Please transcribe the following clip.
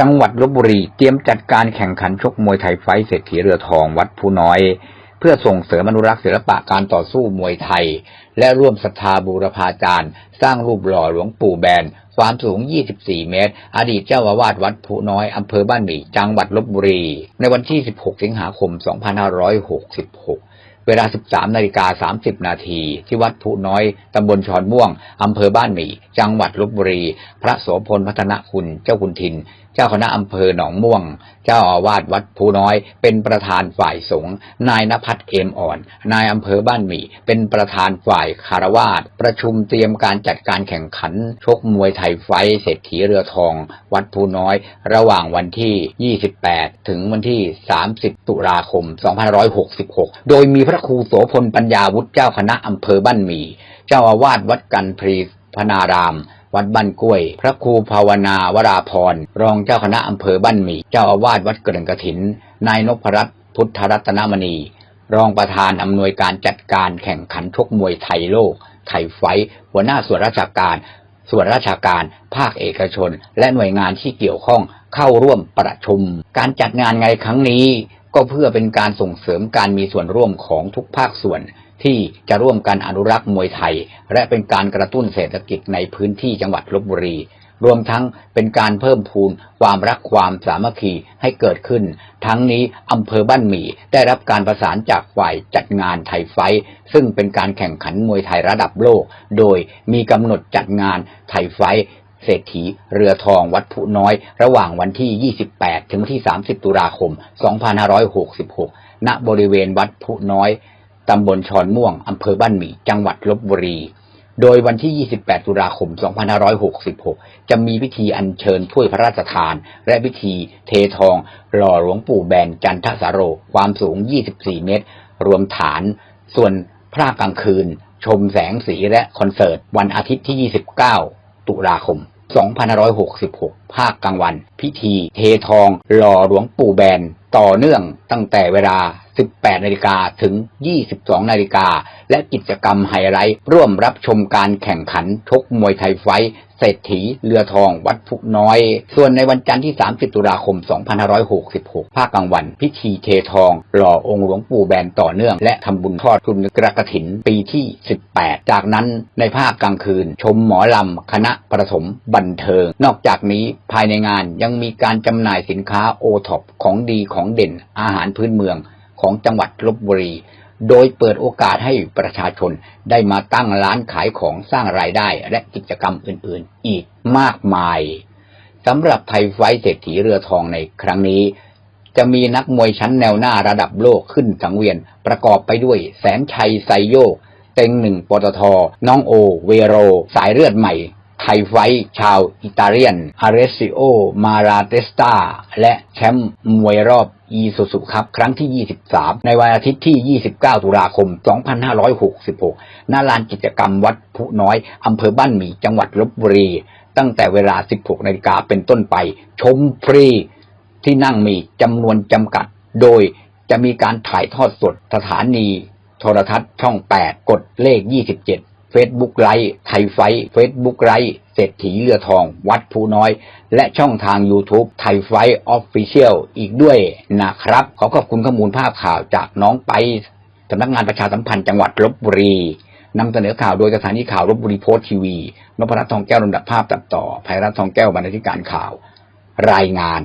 จังหวัดลบบุรีเตรียมจัดการแข่งขันชกมวยไทยไฟเศรษฐีเรือทองวัดผู้น้อย เพื่อส่งเสริมอนุรักษ์ศิลปะการต่อสู้มวยไทย และร่วมศรัทธาบูรพาจารย์ สร้างรูปหล่อหลวงปู่แบน ความสูง 24 เมตร อดีตเจ้าอาวาสวัดผู้น้อยอำเภอบ้านหมี่จังหวัดลบบุรี ในวันที่ 16 สิงหาคม 2566 เวลา 13นาฬิกา30 นาทีที่วัดผู้น้อย ตำบลชอนม่วง อำเภอบ้านหมี่ จังหวัดลบบุรี พระโสพลพัฒนคุณ เจ้าคุณทิน เจ้าคณะอำเภอหนองม่วง เจ้าอาวาสวัดผู้น้อย เป็นประธานฝ่ายสงฆ์นายนภัทรเอมอ่อน นายอำเภอบ้านหมี่ เป็นประธานฝ่ายคารวาสประชุมเตรียมการจัดการแข่งขัน ชกมวยไทยไฟเศรษฐีเรือทอง วัดผู้น้อย ระหว่างวันที่ 28 ถึงวันที่ 30 ตุลาคม 2566 โดยมีพระระครูโสพลปัญญาวุฒิเจ้าคณะอำเภอบ้านหมี่ เจ้าอาวาสวัดกันพรีพนาราม วัดบ้านกล้วย พระครูภาวนาวราพร รองเจ้าคณะอำเภอบ้านหมี่ เจ้าอาวาสวัดเกริงกถิน นายนพรัตน์พุทธรัตนมณี รองประธานอำนวยการจัดการแข่งขันชกมวยไทยโลก ไทยไฟ หัวหน้าส่วนราชการส่วนราชการ ภาคเอกชน และหน่วยงานที่เกี่ยวข้องเข้าร่วมประชุม การจัดงานในครั้งนี้ ก็เพื่อเป็นการส่งเสริมการมีส่วนร่วมของทุกภาคส่วน ที่จะร่วมกันอนุรักษ์มวยไทย และเป็นการกระตุ้นเศรษฐกิจในพื้นที่จังหวัดลบบุรี รวมทั้งเป็นการเพิ่มพูนความรักความสามัคคีให้เกิดขึ้น ทั้งนี้อำเภอบ้านหมี่ได้รับการประสานจากฝ่ายจัดงานไทยไฟ ซึ่งเป็นการแข่งขันมวยไทยระดับโลก โดยมีกำหนดจัดงานไทยไฟ เศรษฐีเรือทองวัดผู้น้อย ระหว่างวันที่ 28 ถึงวันที่ 30 ตุลาคม 2566 ณ บริเวณวัดผู้น้อย ตำบลชอนม่วง อำเภอบ้านหมี่ จังหวัดลบบุรี โดยวันที่ 28 ตุลาคม 2566 จะมีพิธีอัญเชิญถ้วยพระราชทาน และพิธีเททอง หล่อหลวงปู่แบนจันทสาโร ความสูง 24 เมตร รวมฐาน ส่วนพระกลางคืนชมแสงสีและคอนเสิร์ตวันอาทิตย์ที่ 29 ตุลาคม 2566 ภาคกลางวัน พิธีเททองหล่อหลวงปู่แบน ต่อเนื่องตั้งแต่เวลา 18 นาฬิกาถึง 22 นาฬิกา และกิจกรรมไฮไลท์ร่วมรับชมการแข่งขันชกมวยไทยไฟ ศรษฐีเรือทองวัดพุกน้อย ส่วนในวันจันทร์ที่ 30 ตุลาคม 2566 ภาคกลางวัน พิธีเททอง หล่อองค์หลวงปู่แบนต่อเนื่อง และทำบุญทอดทุนกระกถินปีที่ 18 จากนั้นในภาคกลางคืน ชมหมอลำ คณะประถมบันเทิง นอกจากนี้ภายในงานยังมีการจำหน่ายสินค้าโอท็อปของดีของเด่นอาหารพื้นเมืองของจังหวัดลบบุรี โดยเปิดโอกาสให้ประชาชนได้มาตั้งร้านขายของสร้างรายได้และกิจกรรมอื่นๆ อีกมากมายสำหรับไทยไฟเศรษฐีเรือทองในครั้งนี้ จะมีนักมวยชั้นแนวหน้าระดับโลกขึ้นสังเวียนประกอบไปด้วยแสนชัยไซโยก เต็งหนึ่งปตท น้องโอ เวโร สายเลือดใหม่ ไทไฟท์ชาวอิตาเลียน อาเรซิโอ มาราเตสตา และแชมป์มวยรอบอีซูซุครับ ครั้งที่ 23 ในวันอาทิตย์ที่ 29 ตุลาคม 2566ณลานกิจกรรมวัดผู้น้อย อำเภอบ้านหมี่ จังหวัดลบบุรี ตั้งแต่เวลา 16 นาฬิกาเป็นต้นไป ชมฟรี ที่นั่งมีจำนวนจำกัด โดยจะมีการถ่ายทอดสดสถานี โทรทัศน์ช่อง 8 กดเลข 27 Facebook ไลฟ์ไทยไฟท์ Facebook ไลฟ์เศรษฐีเรือทอง วัดภูน้อย และช่องทาง YouTube ไทยไฟออฟฟิเชียลอีกด้วยนะครับ ขอขอบคุณข้อมูลภาพข่าวจากน้องไปสำนักงานประชาสัมพันธ์จังหวัดลบบุรีนำเสนอข่าวโดยสถานีข่าวลบบุรีโพสต์ทีวีนพรัตน์ทองแก้วลำดับภาพตัดต่อภัยรัตน์ทองแก้วบรรณาธิการข่าว รายงาน